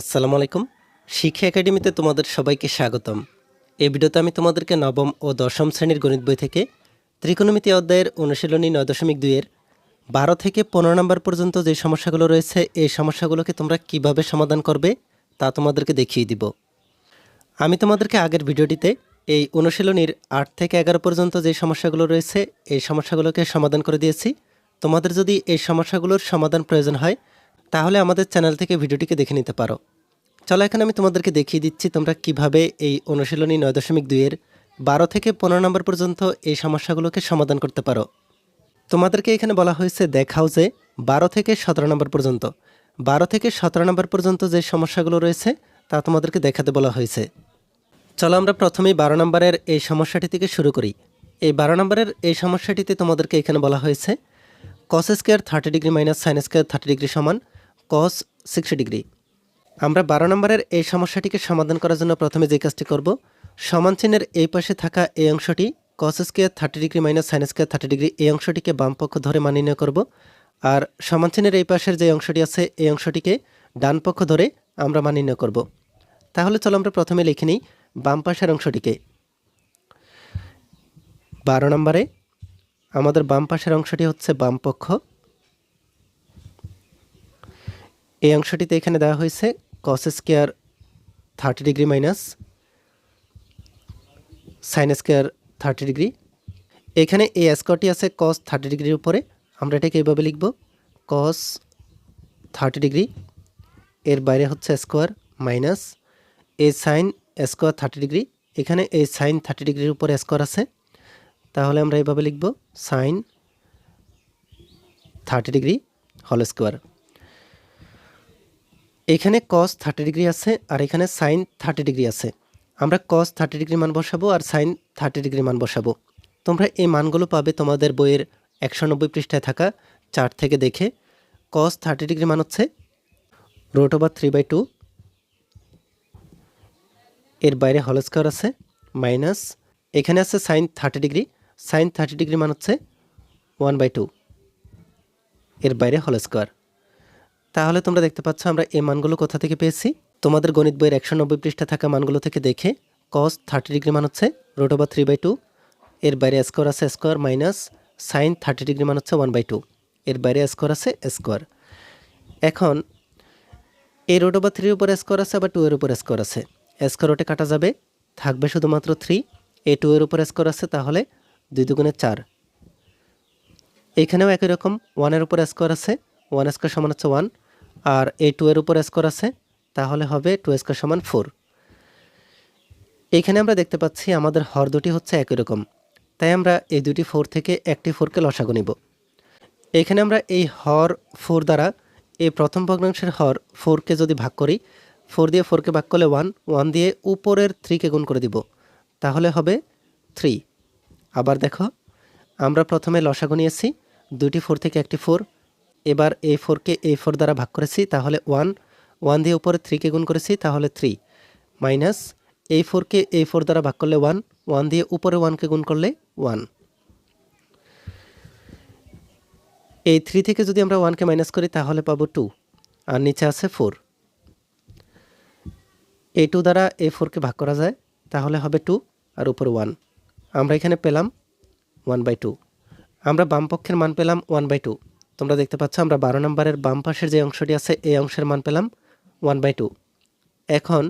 আসসালামু আলাইকুম। শিক্ষা একাডেমিতে তোমাদের সবাইকে স্বাগতম। এই ভিডিওতে আমি তোমাদেরকে নবম ও দশম শ্রেণির গণিত বই থেকে ত্রিকোণমিতি অধ্যায়ের অনুশীলনী নয় দশমিক দুইয়ের বারো থেকে পনেরো নম্বর পর্যন্ত যে সমস্যাগুলো রয়েছে, এই সমস্যাগুলোকে তোমরা কীভাবে সমাধান করবে তা তোমাদেরকে দেখিয়ে দিব। আমি তোমাদেরকে আগের ভিডিওটিতে এই অনুশীলনীর আট থেকে এগারো পর্যন্ত যে সমস্যাগুলো রয়েছে, এই সমস্যাগুলোকে সমাধান করে দিয়েছি। তোমাদের যদি এই সমস্যাগুলোর সমাধান প্রয়োজন হয় তাহলে আমাদের চ্যানেল থেকে ভিডিওটিকে দেখে নিতে পারো। চলো এখন আমি তোমাদেরকে দেখিয়ে দিচ্ছি তোমরা কীভাবে এই অনুশীলনী নয় দশমিক দুইয়ের বারো থেকে পনেরো নম্বর পর্যন্ত এই সমস্যাগুলোকে সমাধান করতে পারো। তোমাদেরকে এখানে বলা হয়েছে, দেখাও যে বারো থেকে সতেরো নম্বর পর্যন্ত। বারো থেকে সতেরো নম্বর পর্যন্ত যে সমস্যাগুলো রয়েছে, তা তোমাদেরকে দেখাতে বলা হয়েছে। চলো আমরা প্রথমেই বারো নম্বরের এই সমস্যাটি থেকে শুরু করি। এই বারো নম্বরের এই সমস্যাটিতে তোমাদেরকে এখানে বলা হয়েছে cos square thirty degree minus sine square thirty degree সমান কস সিক্সটি ডিগ্রি আমরা বারো নম্বরের এই সমস্যাটিকে সমাধান করার জন্য প্রথমে যে কাজটি করব, সমান চিহ্নের এই পাশে থাকা এই অংশটি cos square thirty degree minus sine square thirty degree এই অংশটিকে বাম পক্ষ ধরে মান করব, আর সমান চিহ্নের এই পাশের যে অংশটি আছে, এই অংশটিকে ডান পক্ষ ধরে আমরা মান করব। তাহলে চলো আমরা প্রথমে লিখে নিই বাম পাশের অংশটিকে। বারো নম্বরে আমাদের বাম পাশের অংশটি হচ্ছে বাম পক্ষ। এই অংশটিতে এখানে দেওয়া হয়েছে cos square thirty degree minus sine square thirty degree এখানে এই স্কোয়ারটি আছে কস থার্টি ডিগ্রির উপরে। আমরা এটাকে এইভাবে লিখব কস থার্টি ডিগ্রি এর বাইরে হচ্ছে square minus a sine square thirty degree এখানে এই সাইন থার্টি ডিগ্রির উপরে স্কোয়ার আছে। তাহলে আমরা এইভাবে লিখব সাইন থার্টি ডিগ্রি হল স্কোয়ার এখানে কস থার্টি ডিগ্রি আছে আর এখানে সাইন থার্টি ডিগ্রি আছে। আমরা কস থার্টি ডিগ্রি মান বসাবো আর সাইন থার্টি ডিগ্রি মান বসাবো। তোমরা এই মানগুলো পাবে তোমাদের বইয়ের একশো নব্বই পৃষ্ঠায় থাকা চার্ট থেকে দেখে। কস থার্টি ডিগ্রি মান হচ্ছে root over three by two এর বাইরে হল স্কোয়ার আছে মাইনাস এখানে আছে sine thirty degree sine thirty degree মান হচ্ছে ওয়ান বাই টু এর বাইরে হল স্কোয়ার তাহলে তোমরা দেখতে পাচ্ছ আমরা এই মানগুলো কোথা থেকে পেয়েছি? তোমাদের গণিত বইয়ের একশো নব্বই পৃষ্ঠা থাকা মানগুলো থেকে দেখে কস থার্টি ডিগ্রি মান হচ্ছে root over three by two এর বাইরে স্কোয়ার আছে square minus sine thirty degree মান হচ্ছে ওয়ান বাই টু এর বাইরে স্কোয়ার আছে স্কোয়ার এখন এই রোট ওভার থ্রির উপর স্কোয়ার আছে, আবার টু এর উপর স্কোয়ার আছে। স্কোয়ার ওটে কাটা যাবে, থাকবে শুধুমাত্র থ্রি এ টু এর উপর স্কোয়ার আছে, তাহলে দুই দুগুণে চার। এখানেও একই রকম ওয়ানের উপর স্কোয়ার আছে ওয়ান স্কোয়ার সমান হচ্ছে ওয়ান, আর এই টু এর উপর স্কোয়ার আছে, তাহলে হবে টু স্কোয়ার সমান ফোর। এইখানে আমরা দেখতে পাচ্ছি আমাদের হর দুটি হচ্ছে একই রকম, তাই আমরা এই দুটি ফোর থেকে একটি ফোরকে লসাগু নিব। এখানে আমরা এই হর ফোর দ্বারা এই প্রথম ভগ্নাংশের হর ফোরকে যদি ভাগ করি, ফোর দিয়ে ফোরকে ভাগ করলে ওয়ান ওয়ান দিয়ে উপরের থ্রিকে গুণ করে দিব, তাহলে হবে থ্রি। আবার দেখো, আমরা প্রথমে লসাগু নিয়েছি দুটি ফোর থেকে একটি ফোর এবার এই ফোরকে এই ফোর দ্বারা ভাগ করেছি, তাহলে ওয়ান ওয়ান দিয়ে উপরে থ্রিকে গুণ করেছি, তাহলে থ্রি মাইনাস এই ফোরকে এই ফোর দ্বারা ভাগ করলে ওয়ান ওয়ান দিয়ে উপরে ওয়ানকে গুণ করলে ওয়ান এই থ্রি থেকে যদি আমরা ওয়ানকে মাইনাস করি, তাহলে পাবো টু আর নিচে আছে ফোর এই টু দ্বারা এই ফোরকে ভাগ করা যায়, তাহলে হবে টু আর উপরে ওয়ান আমরা এখানে পেলাম ওয়ান বাই টু আমরা বাম পক্ষের মান পেলাম ওয়ান বাই টু তোমরা দেখতে পাচ্ছ, আমরা বারো নম্বরের বাম পাশের যে অংশটি আছে, এই অংশের মান পেলাম ওয়ান বাই টু এখন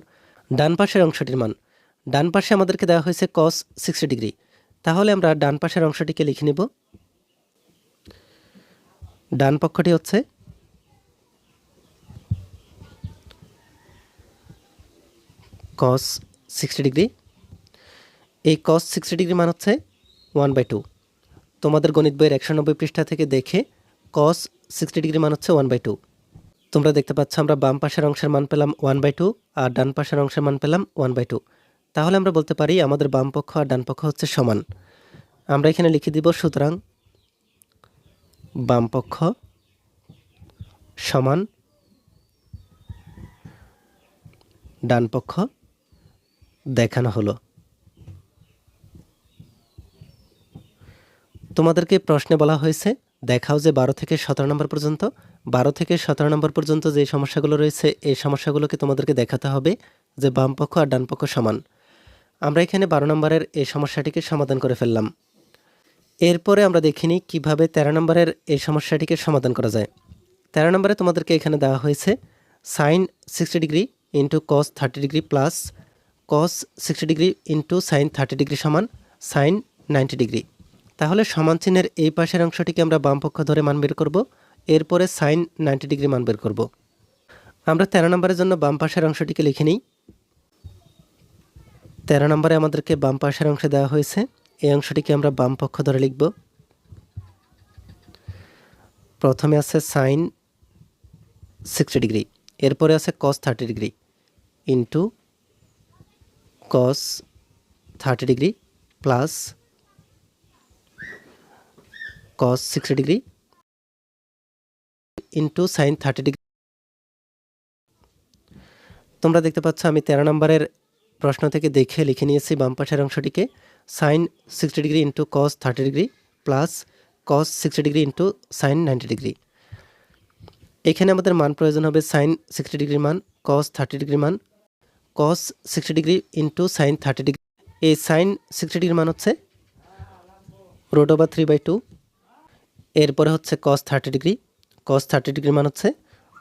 ডান পাশের অংশটির মান। ডান পাশে আমাদেরকে দেওয়া হয়েছে কস সিক্সটি ডিগ্রি তাহলে আমরা ডান পাশের অংশটিকে লিখে নিব। ডান পক্ষটি হচ্ছে কস সিক্সটি ডিগ্রি এই কস সিক্সটি ডিগ্রি মান হচ্ছে ওয়ান বাই টু তোমাদের গণিত বইয়ের একশো নব্বই পৃষ্ঠা থেকে দেখে কস সিক্সটি ডিগ্রি মান হচ্ছে ওয়ান বাই টু তোমরা দেখতে পাচ্ছ, আমরা বাম পাশের অংশের মান পেলাম ওয়ান বাই টু আর ডান পাশের অংশের মান পেলাম ওয়ান বাই টু তাহলে আমরা বলতে পারি আমাদের বাম পক্ষ আর ডান পক্ষ হচ্ছে সমান। আমরা এখানে লিখে দিব, সুতরাং বাম পক্ষ সমান ডান পক্ষ দেখানো হলো। তোমাদেরকে প্রশ্নে বলা হয়েছে দেখাও যে বারো থেকে সতেরো নম্বর পর্যন্ত। বারো থেকে সতেরো নম্বর পর্যন্ত যে সমস্যাগুলো রয়েছে, এই সমস্যাগুলোকে তোমাদেরকে দেখাতে হবে যে বাম পক্ষ আর ডান পক্ষ সমান। আমরা এখানে বারো নম্বরের এই সমস্যাটিকে সমাধান করে ফেললাম। এরপরে আমরা দেখিনি কীভাবে তেরো নম্বরের এই সমস্যাটিকে সমাধান করা যায়। তেরো নম্বরে তোমাদেরকে এখানে দেওয়া হয়েছে sine sixty degree into cos thirty degree plus cos sixty degree into sine thirty degree সমান সাইন নাইনটি ডিগ্রি তাহলে সমান চিহ্নের এই পাশের অংশটিকে আমরা বাম পক্ষ ধরে মান বের করব, এরপরে সাইন নাইনটি ডিগ্রি মান বের করব। আমরা তেরো নম্বরের জন্য বাম পাশের অংশটিকে লিখে নিই। তেরো নম্বরে আমাদেরকে বাম পাশের অংশে দেওয়া হয়েছে, এই অংশটিকে আমরা বাম পক্ষ ধরে লিখব। প্রথমে আছে সাইন সিক্সটি ডিগ্রি, এরপরে আছে cos thirty degree into cos thirty degree plus cos sixty degree into sine thirty degree তোমরা দেখতে পাচ্ছ, আমি তেরো নম্বরের প্রশ্ন থেকে দেখে লিখে নিয়েছি বাম পাশের অংশটিকে। Sine sixty degree into cos thirty degree plus cos sixty degree into sine ninety degree এখানে আমাদের মান প্রয়োজন হবে সাইন সিক্সটি ডিগ্রির মান কস থার্টি ডিগ্রির মান cos sixty degree into sine thirty degree এই সাইন সিক্সটি ডিগ্রির মান হচ্ছে root over three by two এরপরে হচ্ছে cos thirty degree cos thirty degree মান হচ্ছে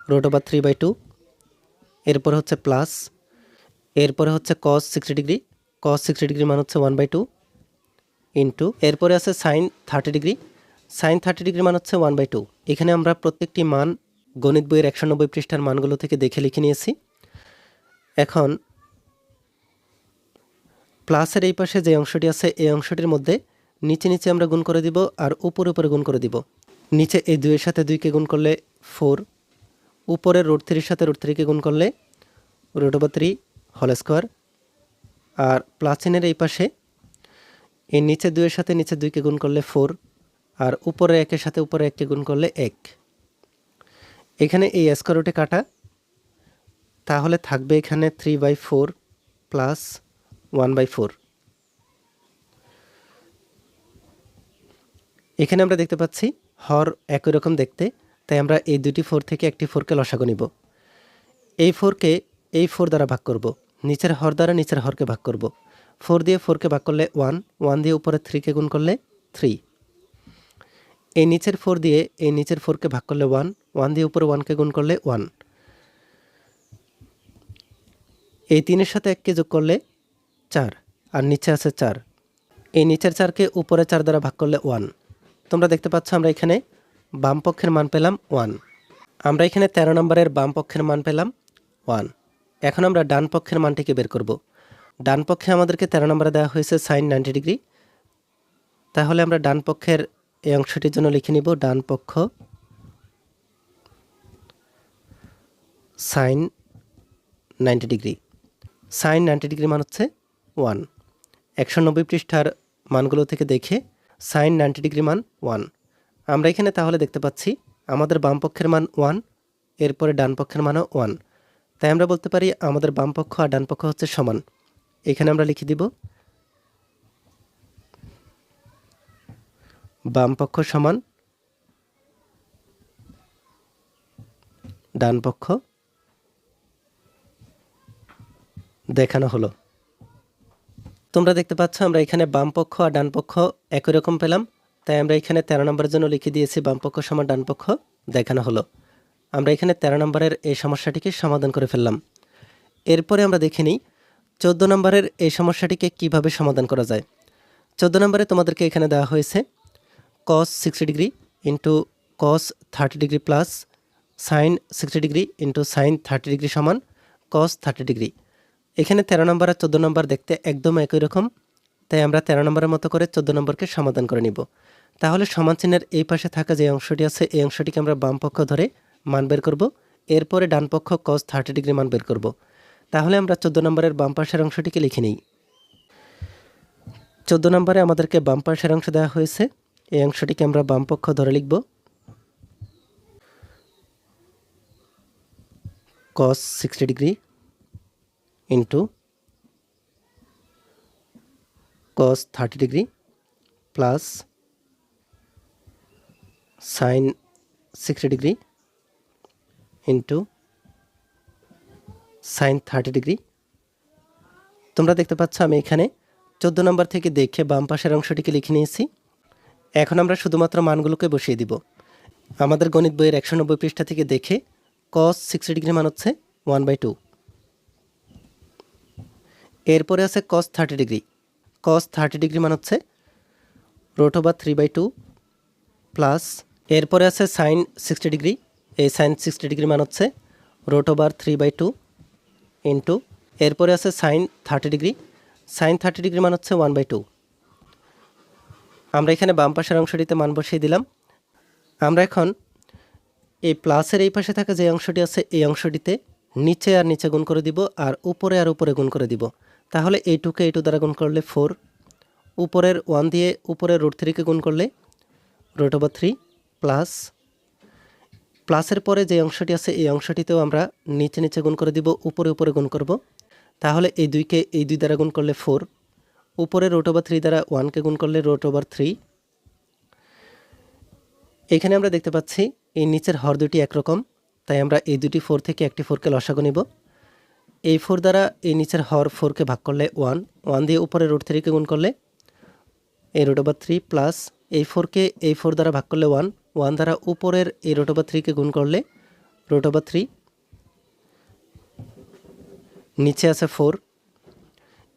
root over three by two এরপরে হচ্ছে প্লাস এরপরে হচ্ছে cos sixty degree cos sixty degree মান হচ্ছে ওয়ান বাই টু ইন্টু এরপরে আছে sine thirty degree sine thirty degree মান হচ্ছে ওয়ান বাই টু এখানে আমরা প্রত্যেকটি মান গণিত বইয়ের একশো নব্বই পৃষ্ঠার মানগুলো থেকে দেখে লিখে নিয়েছি। এখন প্লাসের এই পাশে যে অংশটি আছে, এই অংশটির মধ্যে নিচে নিচে আমরা গুণ করে দিব আর উপরে উপরে গুণ করে দিব। নিচে এই দুইয়ের সাথে দুইকে গুণ করলে ফোর, উপরে রুট থ্রির সাথে রুট থ্রিকে গুণ করলে রুট ওভার থ্রি হল স্কোয়ার। আর প্লাস চিহ্নের এই পাশে এই নিচে দুইয়ের সাথে নিচে দুইকে গুণ করলে ফোর, আর উপরে একের সাথে উপরে এককে গুণ করলে এক। এখানে এই স্কোয়ার রুটে কাটা, তাহলে থাকবে এখানে three by four plus one by four. এখানে আমরা দেখতে পাচ্ছি হর একই রকম দেখতে, তাই আমরা এই দুটি ফোর থেকে একটি ফোরকে লসাগু নিব। এই ফোরকে এই ফোর দ্বারা ভাগ করব। নিচের হর দ্বারা নিচের হরকে ভাগ করব। ফোর দিয়ে ফোরকে ভাগ করলে ওয়ান ওয়ান দিয়ে উপরে থ্রিকে গুণ করলে থ্রি। এই নিচের ফোর দিয়ে এই নিচের ফোরকে ভাগ করলে ওয়ান ওয়ান দিয়ে উপরে ওয়ানকে গুণ করলে ওয়ান। এই তিনের সাথে এককে যোগ করলে চার, আর নিচে আছে চার। এই নিচের চারকে উপরে চার দ্বারা ভাগ করলে ওয়ান। তোমরা দেখতে পাচ্ছ আমরা এখানে বাম পক্ষের মান পেলাম ওয়ান আমরা এখানে তেরো নম্বরের বাম পক্ষের মান পেলাম ওয়ান এখন আমরা ডান পক্ষের মানটিকে বের করব। ডান পক্ষে আমাদেরকে তেরো নম্বরে দেওয়া হয়েছে সাইন নাইনটি ডিগ্রি তাহলে আমরা ডান পক্ষের এই অংশটির জন্য লিখে নিব ডান পক্ষ sine ninety degree sine ninety degree মান হচ্ছে ওয়ান একশো নব্বই পৃষ্ঠার মানগুলো থেকে দেখে সাইন নাইনটি ডিগ্রি মান ওয়ান। আমরা এখানে তাহলে দেখতে পাচ্ছি আমাদের বাম পক্ষের মান ওয়ান, এরপরে ডান পক্ষের মানও ওয়ান। তাই আমরা বলতে পারি আমাদের বাম পক্ষ আর ডান পক্ষ হচ্ছে সমান। এখানে আমরা লিখে দিব, বাম পক্ষ সমান ডান পক্ষ দেখানো হলো। তোমরা দেখতে পাচ্ছ, আমরা এখানে বাম পক্ষ আর ডান পক্ষ একই রকম পেলাম। তাই আমরা এখানে তেরো নম্বরের জন্য লিখে দিয়েছি, বাম পক্ষ সমান ডান পক্ষ দেখানো হলো। আমরা এখানে তেরো নম্বরের এই সমস্যাটিকে সমাধান করে ফেললাম। এরপরে আমরা দেখে নিই, চোদ্দ নম্বরের এই সমস্যাটিকে কীভাবে সমাধান করা যায়। চোদ্দ নম্বরে তোমাদেরকে এখানে দেওয়া হয়েছে cos sixty degree into cos thirty degree plus sine sixty degree into sine thirty degree সমান কস থার্টি ডিগ্রি এখানে তেরো নম্বর আর চোদ্দ নম্বর দেখতে একদম একই রকম, তাই আমরা তেরো নম্বরের মতো করে চোদ্দ নম্বরকে সমাধান করে নিব। তাহলে সমান চিহ্নের এই পাশে থাকা যে অংশটি আছে, এই অংশটিকে আমরা বাম পক্ষ ধরে মান বের করব, এরপরে ডান পক্ষ কস থার্টি ডিগ্রি মান বের করব। তাহলে আমরা চোদ্দ নম্বরের বাম পাশের অংশটিকে লিখে নিই। চোদ্দ নম্বরে আমাদেরকে বাম পাশের অংশ দেওয়া হয়েছে, এই অংশটিকে আমরা বাম পক্ষ ধরে লিখব। Cos sixty degree into cos thirty degree plus sine sixty degree into sine thirty degree তোমরা দেখতে পাচ্ছ, আমি এখানে চোদ্দ নম্বর থেকে দেখে বাম পাশের অংশটিকে লিখে নিয়েছি। এখন আমরা শুধুমাত্র মানগুলোকে বসিয়ে দিব। আমাদের গণিত বইয়ের একশো নব্বই পৃষ্ঠা থেকে দেখে কস সিক্সটি ডিগ্রি মান হচ্ছে ওয়ান বাই টু এরপরে আছে cos thirty degree cos thirty degree মান হচ্ছে root over three by two plus এরপরে আছে সাইন সিক্সটি ডিগ্রি এই সাইন সিক্সটি ডিগ্রি মান হচ্ছে root over three by two into এরপরে আছে sine thirty degree sine thirty degree মান হচ্ছে ওয়ান বাই টু আমরা এখানে বাম পাশের অংশটিতে মান বসিয়ে দিলাম। আমরা এখন এই প্লাসের এই পাশে থাকা যে অংশটি আছে, এই অংশটিতে নিচে আর নিচে গুণ করে দিব, আর উপরে আর উপরে গুণ করে দিব। তাহলে এই টুকে এই টু দ্বারা গুণ করলে ফোর উপরের ওয়ান দিয়ে উপরের রুট থ্রিকে গুণ করলে রুট ওভার থ্রি প্লাস প্লাসের পরে যে অংশটি আছে এই অংশটিতেও আমরা নিচে নিচে গুণ করে দিব, উপরে উপরে গুণ করব। তাহলে এই দুইকে এই দুই দ্বারা গুণ করলে ফোর উপরে রোট ওভার থ্রি দ্বারা ওয়ানকে গুণ করলে রোট ওভার থ্রি এখানে আমরা দেখতে পাচ্ছি এই নিচের হর দুটি একরকম, তাই আমরা এই দুটি ফোর থেকে একটি ফোরকে লসাগু নিব। এই ফোর দ্বারা এই নিচের হর ফোরকে ভাগ করলে ওয়ান ওয়ান দিয়ে উপরে রুট থ্রিকে গুণ করলে এই রুট ওভার থ্রি প্লাস এই ফোরকে এই ফোর দ্বারা ভাগ করলে ওয়ান ওয়ান দ্বারা উপরের এই রুট ওভার থ্রিকে গুণ করলে রুট ওভার থ্রি নিচে আছে ফোর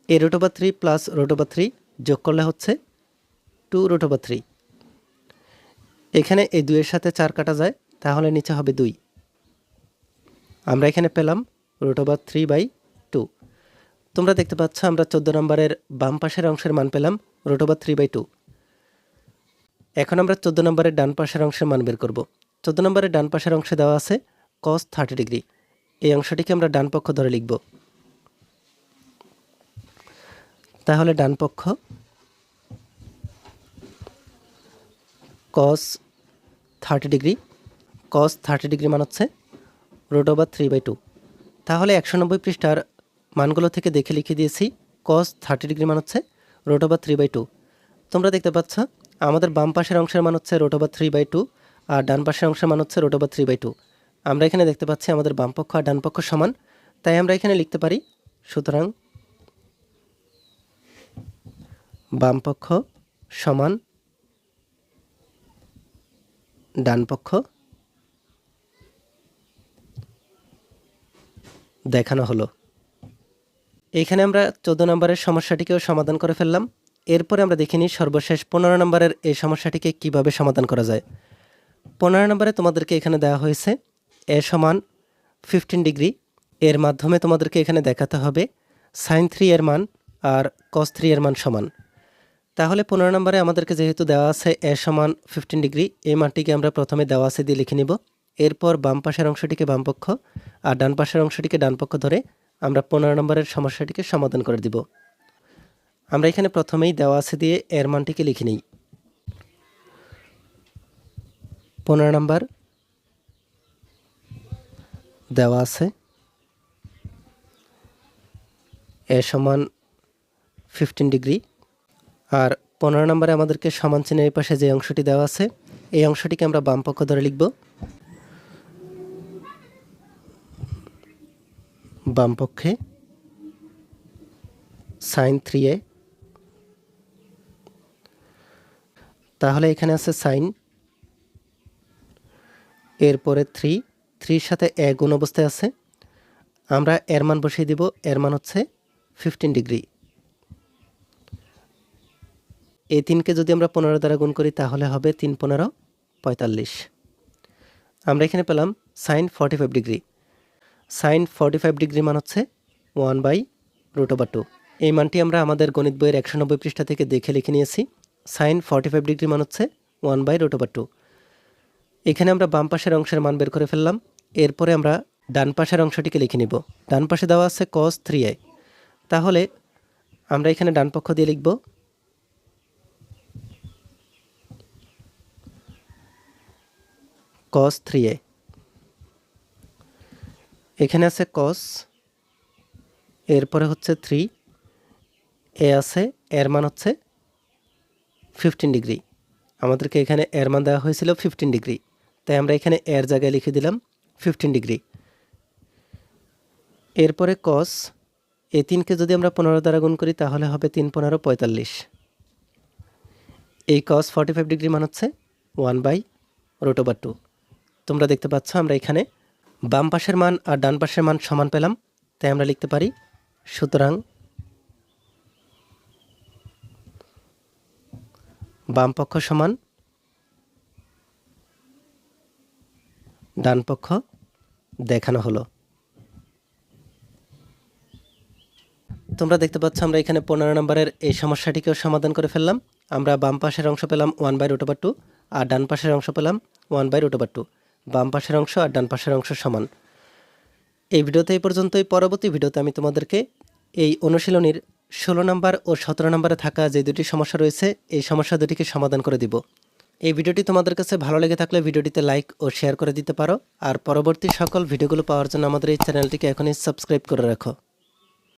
এই root over three plus root over three যোগ করলে হচ্ছে টু রুট ওভার থ্রি এখানে এই দুইয়ের সাথে চার কাটা যায়, তাহলে নিচে হবে দুই। আমরা এখানে পেলাম root over three by two তোমরা দেখতে পাচ্ছ, আমরা চোদ্দ নম্বরের বাম পাশের অংশের মান পেলাম root over three by two এখন আমরা চোদ্দ নম্বরের ডান পাশের অংশের মান বের করব। চোদ্দ নম্বরের ডান পাশের অংশে দেওয়া আছে কস থার্টি ডিগ্রি এই অংশটিকে আমরা ডান পক্ষ ধরে লিখব। তাহলে ডান পক্ষ cos thirty degree cos thirty degree মান হচ্ছে root over three by two তাহলে একশো নব্বই পৃষ্ঠার মানগুলো থেকে দেখে লিখে দিয়েছি। কস থার্টি ডিগ্রি মান হচ্ছে root over three by two তোমরা দেখতে পাচ্ছ, আমাদের বাম পাশের অংশের মান হচ্ছে root over three by two আর ডান পাশের অংশের মান হচ্ছে root over three by two আমরা এখানে দেখতে পাচ্ছি আমাদের বাম পক্ষ আর ডান পক্ষ সমান, তাই আমরা এখানে লিখতে পারি, সুতরাং বাম পক্ষ সমান, ডান পক্ষ দেখানো হলো। এখানে আমরা চোদ্দ নম্বরের সমস্যাটিকেও সমাধান করে ফেললাম। এরপরে আমরা দেখিনি সর্বশেষ পনেরো নম্বরের এই সমস্যাটিকে কীভাবে সমাধান করা যায়। পনেরো নম্বরে তোমাদেরকে এখানে দেওয়া হয়েছে এ সমান ফিফটিন ডিগ্রি। এর মাধ্যমে তোমাদেরকে এখানে দেখাতে হবে সাইন থ্রি এর মান আর কস থ্রি এর মান সমান। তাহলে পনেরো নম্বরে আমাদেরকে যেহেতু দেওয়া আছে এ সমান ফিফটিন ডিগ্রি, এই মানটিকে আমরা প্রথমে দেওয়া আছে দিয়ে লিখে নিব। এরপর বাম পাশের অংশটিকে বামপক্ষ আর ডান পাশের অংশটিকে ডান পক্ষ ধরে আমরা পনেরো নম্বরের সমস্যাটিকে সমাধান করে দিব। আমরা এখানে প্রথমেই দেওয়া আছে দিয়ে এর মানটিকে লিখে নিই। পনেরো নম্বর দেওয়া আছে, এ সমান ফিফটিন ডিগ্রি। আর পনেরো নম্বরে আমাদেরকে সমান চিহ্নের পাশে যে অংশটি দেওয়া আছে, এই অংশটিকে আমরা বাম পক্ষ ধরে লিখব। বাম পক্ষে সাইন থ্রি এ। তাহলে এখানে আছে সাইন। এরপরে থ্রি। থ্রির সাথে এ গুণ অবস্থায় আছে। আমরা এর মান বসিয়ে দিব। এর মান হচ্ছে ফিফটিন ডিগ্রি এই তিনকে যদি আমরা পনেরো দ্বারা গুণ করি, তাহলে হবে তিন পনেরো পঁয়তাল্লিশ। আমরা এখানে পেলাম sine forty five degree sine forty five degree মান হচ্ছে one by root over two. এই মানটি আমরা আমাদের গণিত বইয়ের একশো নব্বই পৃষ্ঠা থেকে দেখে লিখে নিয়েছি। সাইন ফর্টি ফাইভ ডিগ্রি মান হচ্ছে one by root over two. এখানে আমরা বাম পাশের অংশের মান বের করে ফেললাম। এরপরে আমরা ডান পাশের অংশটিকে লিখে নিব। ডান পাশে দেওয়া আছে কস থ্রি আই তাহলে আমরা এখানে ডান পক্ষ দিয়ে লিখব। কস থ্রি এ এখানে আছে কস এরপরে হচ্ছে থ্রি এ আছে, এর মান হচ্ছে ফিফটিন ডিগ্রি আমাদেরকে এখানে এর মান দেওয়া হয়েছিল ফিফটিন ডিগ্রি তাই আমরা এখানে এর জায়গায় লিখে দিলাম ফিফটিন ডিগ্রি এরপরে কস এই তিনকে যদি আমরা পনেরো দ্বারা গুণ করি, তাহলে হবে তিন পনেরো পঁয়তাল্লিশ। এই কস ফর্টি ফাইভ ডিগ্রি মান হচ্ছে one by root over two তোমরা দেখতে পাচ্ছ, আমরা এখানে বাম পাশের মান আর ডান পাশের মান সমান পেলাম, তাই আমরা লিখতে পারি, সুতরাং বাম পক্ষ সমান ডান পক্ষ দেখানো হলো। তোমরা দেখতে পাচ্ছ আমরা এখানে পনেরো নম্বরের এই সমস্যাটিকেও সমাধান করে ফেললাম। আমরা বাম পাশের অংশ পেলাম one by root over two আর ডান পাশের অংশ পেলাম one by root over two বাম পাশের অংশ আর ডান পাশের অংশ সমান। এই ভিডিওতে এই পর্যন্তই। পরবর্তী ভিডিওতে আমি তোমাদেরকে এই অনুশীলনীর ষোলো নম্বর ও সতেরো নম্বরে থাকা যে দুটি সমস্যা রয়েছে, এই সমস্যা দুটিকে সমাধান করে দিব। এই ভিডিওটি তোমাদের কাছে ভালো লেগে থাকলে ভিডিওটিতে লাইক ও শেয়ার করে দিতে পারো। আর পরবর্তী সকল ভিডিওগুলো পাওয়ার জন্য আমাদের এই চ্যানেলটিকে এখনই সাবস্ক্রাইব করে রাখো।